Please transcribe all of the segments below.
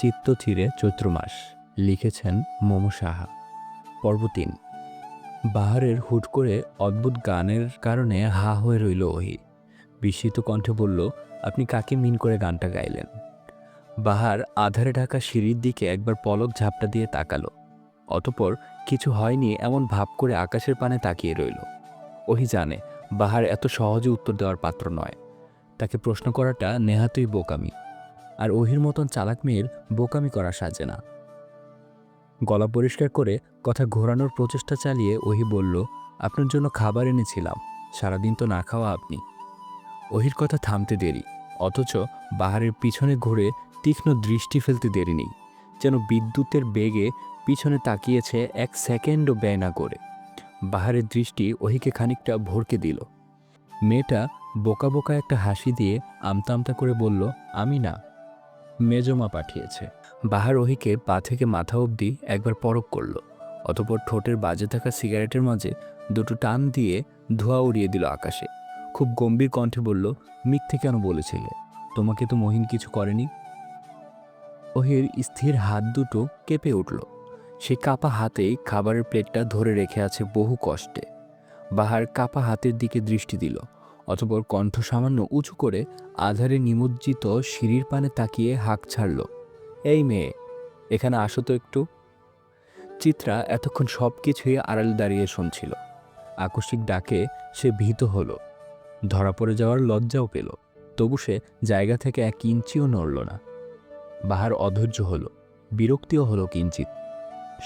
চিত্ত চিরে চৈত্র মাস, লিখেছেন মোমো সাহা। পর্ব তিন। বাহারের হুট করে অদ্ভুত গানের কারণে হা হয়ে রইল ওহি। বিস্মিত কণ্ঠে বলল, আপনি কাকে মিন করে গানটা গাইলেন? বাহার আধারে ঢাকা সিঁড়ির দিকে একবার পলক ঝাপটা দিয়ে তাকালো। অতপর কিছু হয়নি এমন ভাব করে আকাশের পানে তাকিয়ে রইল। ওহি জানে, বাহার এত সহজে উত্তর দেওয়ার পাত্র নয়। তাকে প্রশ্ন করাটা নেহাতই বোকামি। আর ওহির মতন চালাক মেয়ের বোকামি করা সাজে না। গলা পরিষ্কার করে কথা ঘোরানোর প্রচেষ্টা চালিয়ে ওহি বলল, আপনার জন্য খাবার এনেছিলাম, সারাদিন তো না খাওয়া আপনি। ওহির কথা থামতে দেরি, অথচ বাহারের পিছনে ঘুরে তীক্ষ্ণ দৃষ্টি ফেলতে দেরি নেই, যেন বিদ্যুতের বেগে পিছনে তাকিয়েছে এক সেকেন্ডও ব্যয় না করে। বাহারের দৃষ্টি ওহিকে খানিকটা ভরকে দিল। মেয়েটা বোকা বোকা একটা হাসি দিয়ে আমতা আমতা করে বলল, আমি না। মেজমা পাঠিয়েছে। বাহার ওহিকে পা থেকে মাথা অবধি একবার পরক করল, অতপর ঠোঁটের বাজে থাকা সিগারেটের মাঝে দুটো টান দিয়ে ধোঁয়া উড়িয়ে দিল আকাশে। খুব গম্ভীর কণ্ঠে বলল, মিথ্যে কেন বলেছিলে? তোমাকে তো মহিন কিছু করেনি? ওহির স্থির হাত দুটো কেঁপে উঠল। সে কাপা হাতেই খাবারের প্লেটটা ধরে রেখে আছে বহু কষ্টে। বাহার কাপা হাতের দিকে দৃষ্টি দিল। অতপর কণ্ঠ সামান্য উঁচু করে আধারে নিমজ্জিত সিঁড়ির পানে তাকিয়ে হাঁক ছাড়ল, এই মেয়ে, এখানে আসো তো একটু। চিত্রা এতক্ষণ সব কিছুই আড়ালে দাঁড়িয়ে শুনছিল। আকস্মিক ডাকে সে ভীত হলো, ধরা পড়ে যাওয়ার লজ্জাও পেল, তবু সে জায়গা থেকে এক ইঞ্চিও নড়ল না। বাহার অধৈর্য হলো, বিরক্তিও হলো কিঞ্চিত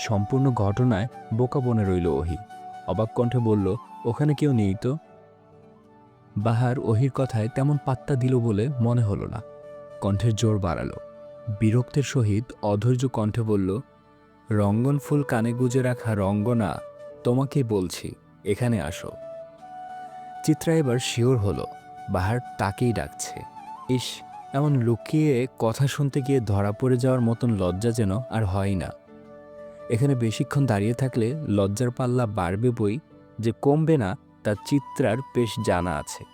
সম্পূর্ণ ঘটনায় বোকা বনে রইল ওহি। অবাক কণ্ঠে বলল, ওখানে কেউ নেই তো? বাহার ওহির কথায় তেমন পাত্তা দিল বলে মনে হলো না। কণ্ঠের জোর বাড়ালো। বিরক্তের সহিত অধৈর্য কণ্ঠে বলল, রঙ্গন ফুল কানে গুজে রাখা রঙ্গনা তোমাকেই বলছি, এখানে আসো। চিত্রা এবার শিওর হলো, বাহার তাকেই ডাকছে। ইস, এমন লুকিয়ে কথা শুনতে গিয়ে ধরা পড়ে যাওয়ার মতন লজ্জা যেন আর হয় না। এখানে বেশিক্ষণ দাঁড়িয়ে থাকলে লজ্জার পাল্লা বাড়বে বই যে কমবে না তা চিত্রার বেশ জানা আছে।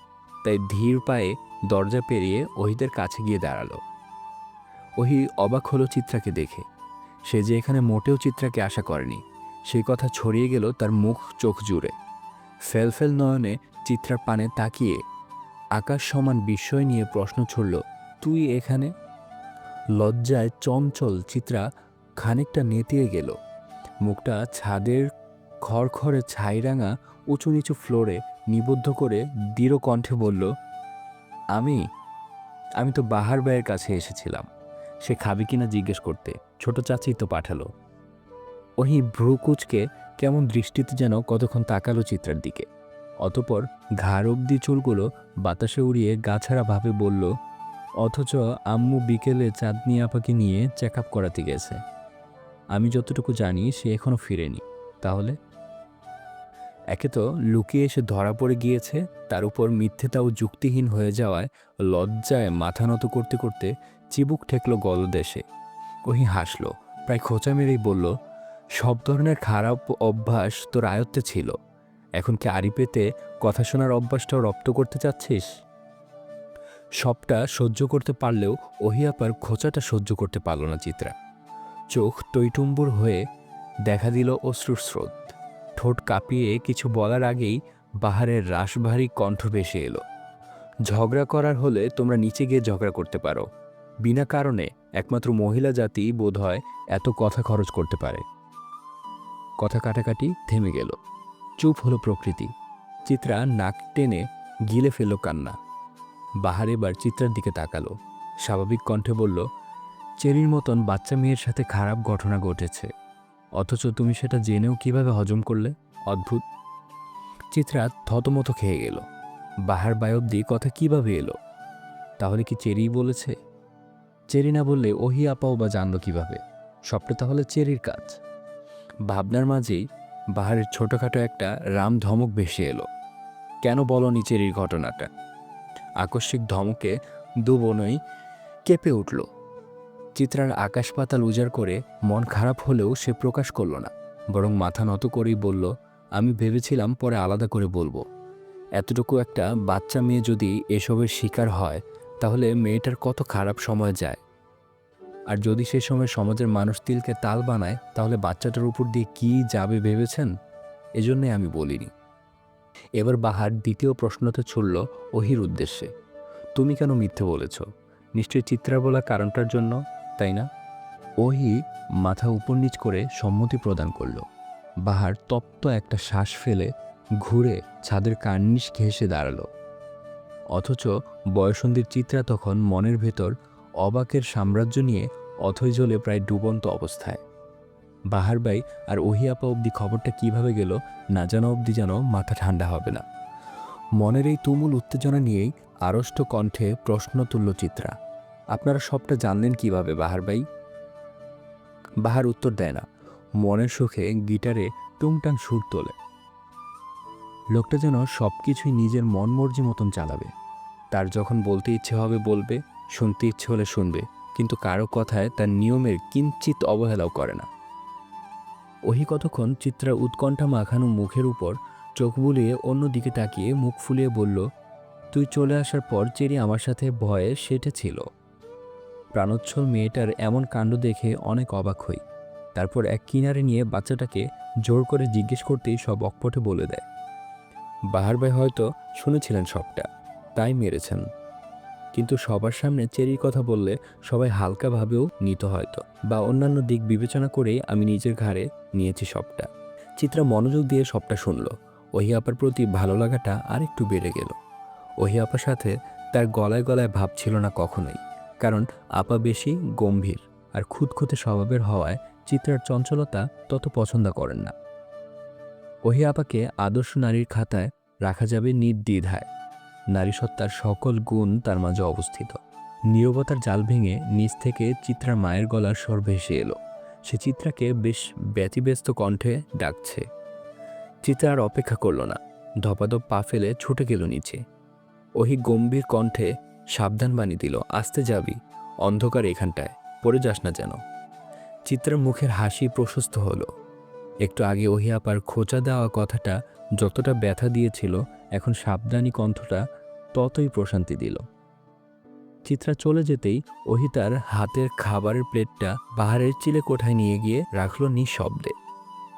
তাই ধীর পায়ে দরজা পেরিয়ে ওহিদের কাছে গিয়ে দাঁড়াল। ওহি অবাক হলো চিত্রাকে দেখে। সে যে এখানে মোটেও চিত্রাকে আশা করেনি। সেই কথা ছড়িয়ে গেল তার মুখ চোখ জুড়ে। ফেলফেল নয়নে চিত্রার পানে তাকিয়ে আকাশ সমান বিস্ময় নিয়ে প্রশ্ন ছুড়ল, তুই এখানে? লজ্জায় চঞ্চল চিত্রা খানিকটা নেতিয়ে গেল। মুখটা ছাদের খড়খড়ে ছাইরাঙা উঁচু নিচু ফ্লোরে নিবদ্ধ করে দৃঢ় কণ্ঠে বলল, আমি আমি তো বাহার ভাইয়ের কাছে এসেছিলাম। সে খাবি কিনা জিজ্ঞেস করতে ছোট চাচি তো পাঠালো। ওহি ভ্রুকুচকে কেমন দৃষ্টিতে যেন কতক্ষণ তাকালো চিত্রার দিকে। অতপর ঘাড় অব্দি চুলগুলো বাতাসে উড়িয়ে গাছাড়া ভাবে বলল, অথচ আম্মু বিকেলে চাঁদনি আপাকে নিয়ে চেক আপ করাতে গেছে। আমি যতটুকু জানি সে এখনও ফিরেনি। তাহলে একে তো লুকিয়ে এসে ধরা পড়ে গিয়েছে, তার উপর মিথ্যেতাও যুক্তিহীন হয়ে যাওয়ায় লজ্জায় মাথা নত করতে করতে চিবুক ঠেকলো গলদেশে। ওহি হাসল, প্রায় খোঁচা মেরেই বলল, সব ধরনের খারাপ অভ্যাস তোর আয়ত্তে ছিল, এখন কি আড়ি পেতে কথা শোনার অভ্যাসটাও রপ্ত করতে চাচ্ছিস? সবটা সহ্য করতে পারলেও ওহিয়াপার খোঁচাটা সহ্য করতে পারল না চিত্রা। চোখ টইটুম্বুর হয়ে দেখা দিল অশ্রুর স্রোত। ঠোঁট কাঁপিয়ে কিছু বলার আগেই বাহারের রাশভারী কণ্ঠ ভেসে এলো। ঝগড়া করার হলে তোমরা নিচে গিয়ে ঝগড়া করতে পারো। বিনা কারণে একমাত্র মহিলা জাতি বোধহয় এত কথা খরচ করতে পারে। কথা কাটাকাটি থেমে গেল। চুপ হলো প্রকৃতি। চিত্রা নাক টেনে গিলে ফেলল কান্না। বাহার এবার চিত্রার দিকে তাকালো। স্বাভাবিক কণ্ঠে বলল, চেরির মতন বাচ্চা মেয়ের সাথে খারাপ ঘটনা ঘটেছে। অথচ তুমি সেটা জেনেও কীভাবে হজম করলে? অদ্ভুত। চিত্রা থতমত খেয়ে গেল। বাহার বায়ব্দি কথা কীভাবে এলো? তাহলে কি চেরি বলেছে? চেরি না বললে ওহি আপাও বা জানলো কীভাবে? সবটা তাহলে চেরির কাজ। ভাবনার মাঝেই বাহারের ছোটোখাটো একটা রাম ধমক ভেসে এলো। কেন বলনি চেরির ঘটনাটা? আকস্মিক ধমকে দু বোনই কেঁপে উঠল। চিত্রার আকাশ পাতাল উজাড় করে মন খারাপ হলেও সে প্রকাশ করল না, বরং মাথা নত করেই বলল, আমি ভেবেছিলাম পরে আলাদা করে বলব। এতটুকু একটা বাচ্চা মেয়ে যদি এসবের শিকার হয়, তাহলে মেয়েটার কত খারাপ সময় যায়। আর যদি সে সময় সমাজের মানুষ তিলকে তাল বানায়, তাহলে বাচ্চাটার উপর দিয়ে কি যাবে ভেবেছেন? এজন্যই আমি বলিনি। এবার বাহার দ্বিতীয় প্রশ্নতে ছুড়ল ওহির উদ্দেশ্যে, তুমি কেন মিথ্যে বলেছ? নিশ্চয়ই চিত্রা বলা কারণটার জন্য? তাই না? ওহি মাথা উপর নিচ করে সম্মতি প্রদান করল। বাহার তপ্ত একটা শ্বাস ফেলে ঘুরে ছাদের কার্নিশ ঘেঁষে দাঁড়াল। অথচ বয়সন্ধির চিত্রা তখন মনের ভেতর অবাকের সাম্রাজ্য নিয়ে অথৈ জলে প্রায় ডুবন্ত অবস্থায়। বাহার বাই আর ওহিয়াপা অবধি খবরটা কীভাবে গেল না জানা অবধি যেন মাথা ঠান্ডা হবে না। মনের এই তুমুল উত্তেজনা নিয়েই আড়ষ্ট কণ্ঠে প্রশ্ন তুলল চিত্রা। আপনারা সবটা জানলেন কীভাবে, বাহার ভাই? বাহার উত্তর দেয় না। মনের সুখে গিটারে টুংটাং সুর তোলে। লোকটা যেন সব কিছুই নিজের মন মর্জি মতন চালাবে। তার যখন বলতে ইচ্ছে হবে, বলবে, শুনতে ইচ্ছে হলে শুনবে, কিন্তু কারও কথায় তার নিয়মের কিঞ্চিত অবহেলাও করে না। ওহি কতক্ষণ চিত্রা উৎকণ্ঠা মাখানো মুখের উপর চোখ বুলিয়ে অন্য দিকে তাকিয়ে মুখ ফুলিয়ে বলল, তুই চলে আসার পর চেরি আমার সাথে ভয়ে সেটেছিল। প্রাণোচ্ছল মেয়েটার এমন কাণ্ড দেখে অনেক অবাক হই। তারপর এক কিনারে নিয়ে বাচ্চাটাকে জোর করে জিজ্ঞেস করতেই সব অকপটে বলে দেয়। বাহার ভাই হয়তো শুনেছিলেন সবটা, তাই মেরেছেন। কিন্তু সবার সামনে চেরির কথা বললে সবাই হালকাভাবেও নিত হয়তো, বা অন্যান্য দিক বিবেচনা করেই আমি নিজের ঘাড়ে নিয়েছি সবটা। চিত্রা মনোযোগ দিয়ে সবটা শুনল। ওহি আপার প্রতি ভালো লাগাটা আরেকটু বেড়ে গেল। ওহি আপার সাথে তার গলায় গলায় ভাব ছিল না কখনোই। কারণ আপা বেশি গম্ভীর আর খুঁতখুঁতে স্বভাবের হওয়ায় চিত্রার চঞ্চলতা তত পছন্দ করেন না। ওহি আপাকে আদর্শ নারীর খাতায় রাখা যাবে নির্দ্বিধায়। নারী সত্তার সকল গুণ তার মাঝে অবস্থিত। নীরবতার জাল ভেঙে নিচ থেকে চিত্রার মায়ের গলার স্বর ভেসে এলো। সে চিত্রাকে বেশ ব্যতিব্যস্ত কণ্ঠে ডাকছে। চিত্রা আর অপেক্ষা করল না। ধপাধপ পা ফেলে ছুটে গেল নিচে। ওহি গম্ভীর কণ্ঠে সাবধান বাণী দিল, আসতে যাবি, অন্ধকার এখানটায়, পড়ে যাস না যেন। চিত্রার মুখের হাসি প্রশস্ত হলো। একটু আগে ওহি আপার খোঁচা দেওয়া কথাটা যতটা ব্যথা দিয়েছিল, এখন সাবধানী কণ্ঠটা ততই প্রশান্তি দিল। চিত্রা চলে যেতেই ওহি তার হাতের খাবারের প্লেটটা বাহারের চিলে কোঠায় নিয়ে গিয়ে রাখল নিঃশব্দে।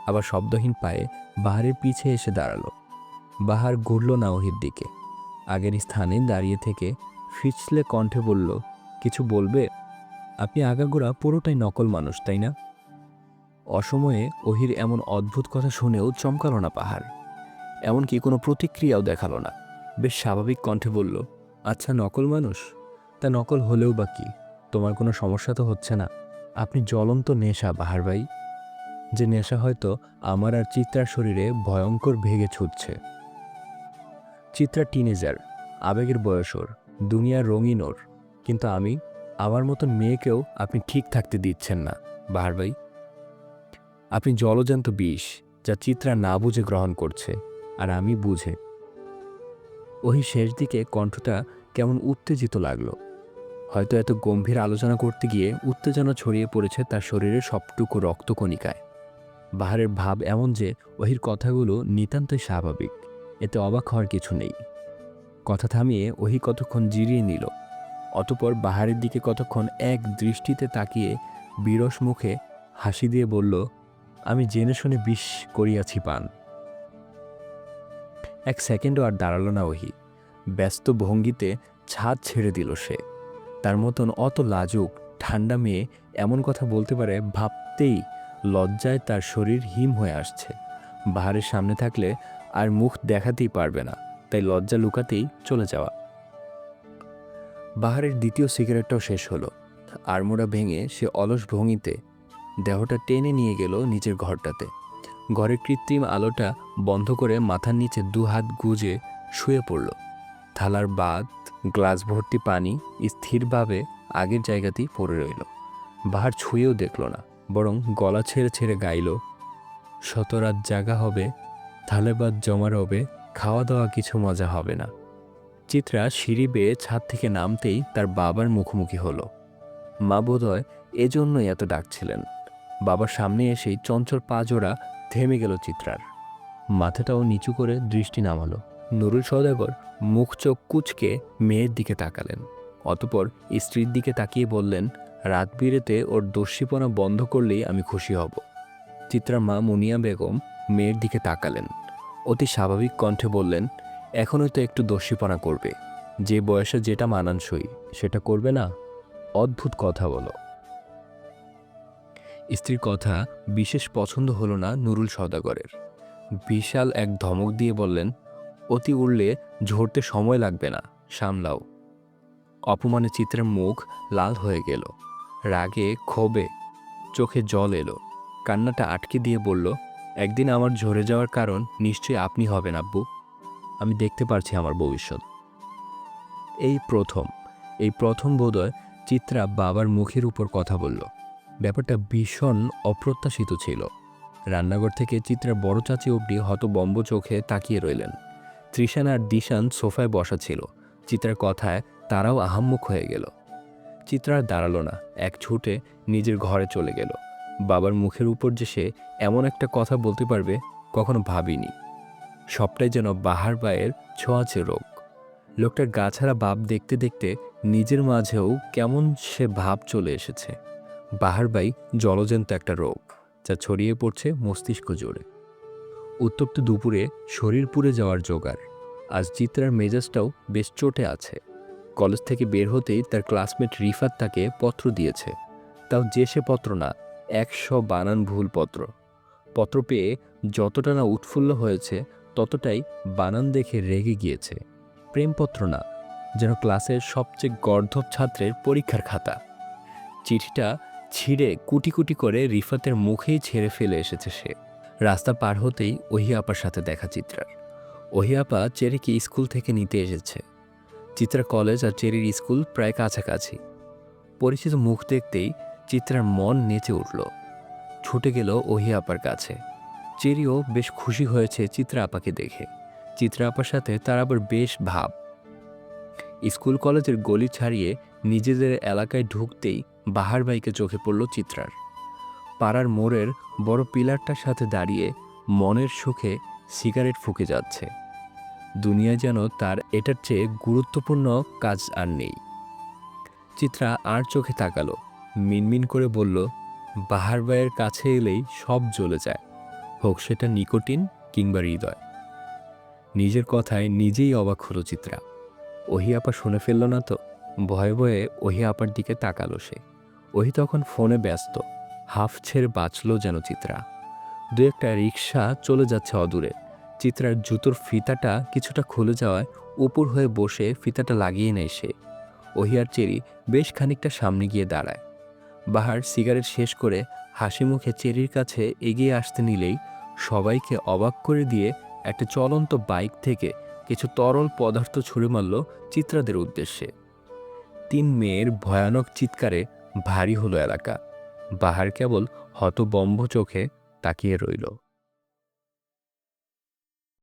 আবার শব্দহীন পায়ে বাহারের পিছে এসে দাঁড়াল। বাহার ঘুরল না ওহির দিকে। আগের স্থানে দাঁড়িয়ে থেকে ফিচলে কণ্ঠে বলল, কিছু বলবে? আপনি আগাগোড়া পুরোটাই নকল মানুষ, তাই না? অসময়ে ওহির এমন অদ্ভুত কথা শুনেও চমকালো না পাহাড়। এমনকি কোনো প্রতিক্রিয়াও দেখাল না। বেশ স্বাভাবিক কণ্ঠে বলল আচ্ছা নকল মানুষ? তা নকল হলেও বা কি? তোমার কোনো সমস্যা তো হচ্ছে না। আপনি জ্বলন্ত নেশা, বাহার ভাই। যে নেশা হয়তো আমার আর চিত্রার শরীরে ভয়ঙ্কর ভেগে ছুটছে। চিত্রা টিনেজার, আবেগের বয়স ওর দুনিয়ার রঙিন ওর। কিন্তু আমি, আমার মতন মেয়েকেও আপনি ঠিক থাকতে দিচ্ছেন না, বাহার ভাই। আপনি জলজান্ত বিষ, যা চিত্রা না বুঝে গ্রহণ করছে, আর আমি বুঝে। ওই শেষ দিকে কণ্ঠটা কেমন উত্তেজিত লাগল। হয়তো এত গম্ভীর আলোচনা করতে গিয়ে উত্তেজনা ছড়িয়ে পড়েছে তার শরীরের সবটুকু রক্তকণিকায়। বাহারের ভাব এমন যে, ওহির কথাগুলো নিতান্তই স্বাভাবিক। এতে অবাক হওয়ার কিছু নেই। কথা থামিয়ে ওহি কতক্ষণ জিরিয়ে নিল। অতপর বাহারের দিকে কতক্ষণ এক দৃষ্টিতে তাকিয়ে বিরস মুখে হাসি দিয়ে বলল, আমি জেনে শুনে বিষ করিয়াছি, পান। এক সেকেন্ডও আর দাঁড়াল না ওহি। ব্যস্ত ভঙ্গিতে ছাদ ছেড়ে দিল সে। তার মতন অত লাজুক ঠান্ডা মেয়ে এমন কথা বলতে পারে ভাবতেই লজ্জায় তার শরীর হিম হয়ে আসছে। বাহারের সামনে থাকলে আর মুখ দেখাতেই পারবে না। তাই লজ্জা লুকাতেই চলে যাওয়া। বাহারের দ্বিতীয় সিগারেটটাও শেষ হলো। আড়মোড়া ভেঙে সে অলস ভঙ্গিতে দেহটা টেনে নিয়ে গেল নিজের ঘরটাতে। ঘরের কৃত্রিম আলোটা বন্ধ করে মাথার নিচে দু হাত গুজে শুয়ে পড়ল। থালার বাদ, গ্লাস ভর্তি পানি স্থিরভাবে আগের জায়গাতেই পড়ে রইল। বাহার ছুঁয়েও দেখল না, বরং গলা ছেড়ে ছেড়ে গাইল, শতরাত জাগা হবে, থালে বাদ জমা রবে খাওয়া দাওয়া কিছু মজা হবে না। চিত্রা সিঁড়ি বেয়ে ছাদ থেকে নামতেই তার বাবার মুখোমুখি হলো। মা বোধহয় এজন্যই এত ডাকছিলেন। বাবার সামনে এসেই চঞ্চল পা জোড়া থেমে গেল চিত্রার। মাথাটাও নিচু করে দৃষ্টি নামালো। নুরুল সদাগর মুখ চোখ কুচকে মেয়ের দিকে তাকালেন। অতপর স্ত্রীর দিকে তাকিয়ে বললেন, রাত বিরেতে ওর দস্যিপনা বন্ধ করলেই আমি খুশি হব। চিত্রার মা মুনিয়া বেগম মেয়ের দিকে তাকালেন। অতি স্বাভাবিক কণ্ঠে বললেন, এখনই তো একটু দস্যিপনা করবে। যে বয়সে যেটা মানানসই, সেটা করবে না? অদ্ভুত কথা বলো স্ত্রীর কথা বিশেষ পছন্দ হলো না নুরুল সদাগরের বিশাল এক ধমক দিয়ে বললেন, অতি উড়লে ঝরতে সময় লাগবে না, সামলাও। অপমানে চিত্রের মুখ লাল হয়ে গেল। রাগে ক্ষোভে চোখে জল এলো। কান্নাটা আটকে দিয়ে বলল একদিন আমার ঝরে যাওয়ার কারণ নিশ্চয়ই আপনি হবেন, আব্বু। আমি দেখতে পারছি আমার ভবিষ্যৎ। এই প্রথম এই প্রথম বোধহয় চিত্রা বাবার মুখের উপর কথা বলল। ব্যাপারটা ভীষণ অপ্রত্যাশিত ছিল। রান্নাঘর থেকে চিত্রার বড় চাচি অবধি হতবম্ব চোখে তাকিয়ে রইলেন। ত্রিশান আর দিশান সোফায় বসা ছিল। চিত্রার কথায় তারাও আহাম্মুখ হয়ে গেল। চিত্রা দাঁড়াল না। এক ছুটে নিজের ঘরে চলে গেল। বাবার মুখের উপর যে সে এমন একটা কথা বলতে পারবে, কখনো ভাবিনি। সবটাই যেন বাহার বায়ের ছোঁয়াচে রোগ। লোকটার গাছাড়া ভাব দেখতে দেখতে নিজের মাঝেও কেমন সে ভাব চলে এসেছে। বাহারবাই জলজন্ত একটা রোগ, যা ছড়িয়ে পড়ছে মস্তিষ্ক জোরে উত্তপ্ত দুপুরে শরীর পুড়ে যাওয়ার জোগাড়। আজ চিত্রার মেজাজটাও বেশ চোটে আছে। কলেজ থেকে বের হতেই তার ক্লাসমেট রিফাত তাকে পত্র দিয়েছে। তাও যে সে পত্র না একশো বানান ভুল পত্র পত্র পেয়ে যতটা না উৎফুল্ল হয়েছে, ততটাই বানান দেখে রেগে গিয়েছে। প্রেমপত্র না, যেন ক্লাসের সবচেয়ে গর্ধব ছাত্রের পরীক্ষার খাতা। চিঠিটা ছিঁড়ে কুটি কুটি করে রিফাতের মুখেই ছেড়ে ফেলে এসেছে সে। রাস্তা পার হতেই ওহিয়াপার সাথে দেখা চিত্রার। ওহিয়াপা চেরিকে স্কুল থেকে নিতে এসেছে। চিত্রা কলেজ আর চেরির স্কুল প্রায় কাছাকাছি। পরিচিত মুখ দেখতেই চিত্রার মন নেচে উঠল। ছুটে গেল ওহি আপার কাছে। চেরিও বেশ খুশি হয়েছে চিত্রা আপাকে দেখে। চিত্রা আপার সাথে তার আবার বেশ ভাব। স্কুল কলেজের গলি ছাড়িয়ে নিজেদের এলাকায় ঢুকতেই বাহার বাইকে চোখে পড়ল চিত্রার। পাড়ার মোড়ের বড় পিলারটার সাথে দাঁড়িয়ে মনের সুখে সিগারেট ফুকে যাচ্ছে। দুনিয়া যেন তার এটার চেয়ে গুরুত্বপূর্ণ কাজ আর নেই। চিত্রা আর চোখে তাকালো। মিনমিন করে বলল, বাহার বাইয়ের কাছে এলেই সব জ্বলে যায়, হোক সেটা নিকোটিন কিংবা হৃদয়। নিজের কথায় নিজেই অবাক হলো চিত্রা। ওহি আপা শুনে ফেলল না তো? ভয়ে ভয়ে ওহি আপার দিকে তাকালো সে। ওহি তখন ফোনে ব্যস্ত, হাফ ছেড়ে বাঁচল যেন চিত্রা। দু একটা রিক্সা চলে যাচ্ছে অদূরে। চিত্রার জুতোর ফিতাটা কিছুটা খুলে যাওয়ায় উপর হয়ে বসে ফিতাটা লাগিয়ে নেয় সে। ওহিয়ার চেরি বেশ খানিকটা সামনে গিয়ে দাঁড়ায়। বাহার সিগারেট শেষ করে হাসি মুখে চেরির কাছে এগিয়ে আসতে নিলেই সবাইকে অবাক করে দিয়ে একটা চলন্ত বাইক থেকে কিছু তরল পদার্থ ছুড়ে মারল চিত্রাদের উদ্দেশ্যে। তিন মেয়ের ভয়ানক চিৎকারে ভারী হলো এলাকা। বাহার কেবল হতবম্ব চোখে তাকিয়ে রইল।